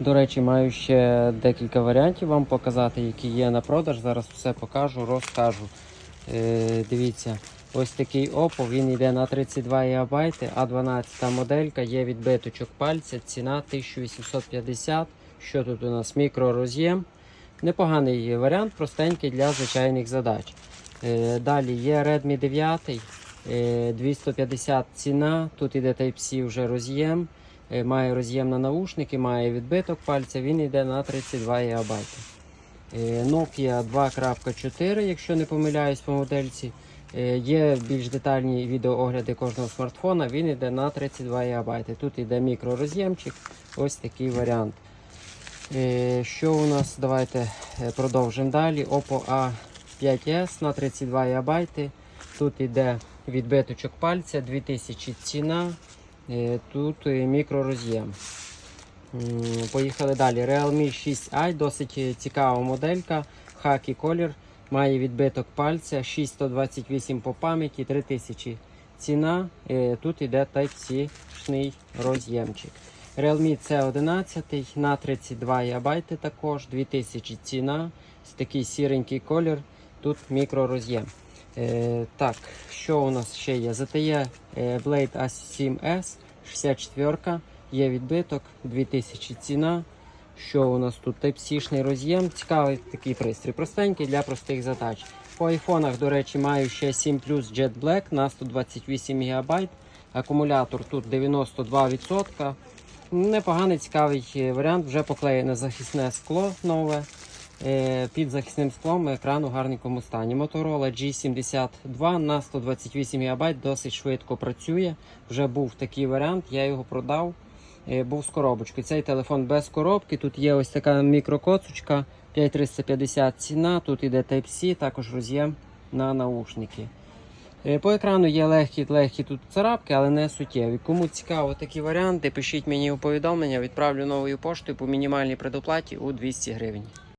До речі, маю ще декілька варіантів вам показати, які є на продаж. Зараз все покажу, розкажу. Е, дивіться, ось такий Oppo, він йде на 32 ГБ, А12 моделька, є відбиточок пальця, ціна 1850. Що тут у нас? Мікророз'єм. Непоганий варіант, простенький для звичайних задач. Е, далі є Redmi 9, е, 250 ціна. Тут іде Type-C вже роз'єм. Е, Має роз'єм на наушники, має відбиток пальця, він йде на 32 ГБ. Е, Nokia 2.4, якщо не помиляюсь по модельці. Е, Є більш детальні відеоогляди кожного смартфона, він йде на 32 ГБ. Тут йде мікророз'ємчик, ось такий варіант. Що у нас? Давайте продовжимо далі. Oppo A5s на 32 ГБ. Тут йде відбиточок пальця, 2000 ціна. Е, Тут е, мікророз'єм. Поїхали далі. Realme 6i, досить е, цікава моделька. Хакі колір. Має відбиток пальця, 6128 по пам'яті, 3000 ціна. Тут йде Type-C шний роз'ємчик. Realme C11 на 32 ГБ також, 2000 ціна. Такий сіренький колір. Тут мікророз'єм. Так, що у нас ще є? ZTE е, Blade A7S 64 є відбиток, 2000 ціна. Що у нас тут? Type-C-шний роз'єм. Цікавий такий пристрій. Простенький для простих задач. По айфонах, до речі, маю ще 7 Plus Jet Black на 128 ГБ. Акумулятор тут 92%. Непоганий цікавий е, варіант. Вже поклеєне захисне скло нове. Е, Під захисним склом екран у гарненькому стані. Motorola G72 на 128 ГБ досить швидко працює. Вже був такий варіант, я його продав. Е, Був з коробочкою. Цей телефон без коробки. Тут є ось така мікрокоцочка 5350 ціна. Тут іде Type-C, також роз'єм на наушники. Е, По екрану є легкі легкі тут царапки, але не суттєві. Кому цікаво такі варіанти, пишіть мені у повідомлення, відправлю новою поштою по мінімальній предоплаті у 200 гривень.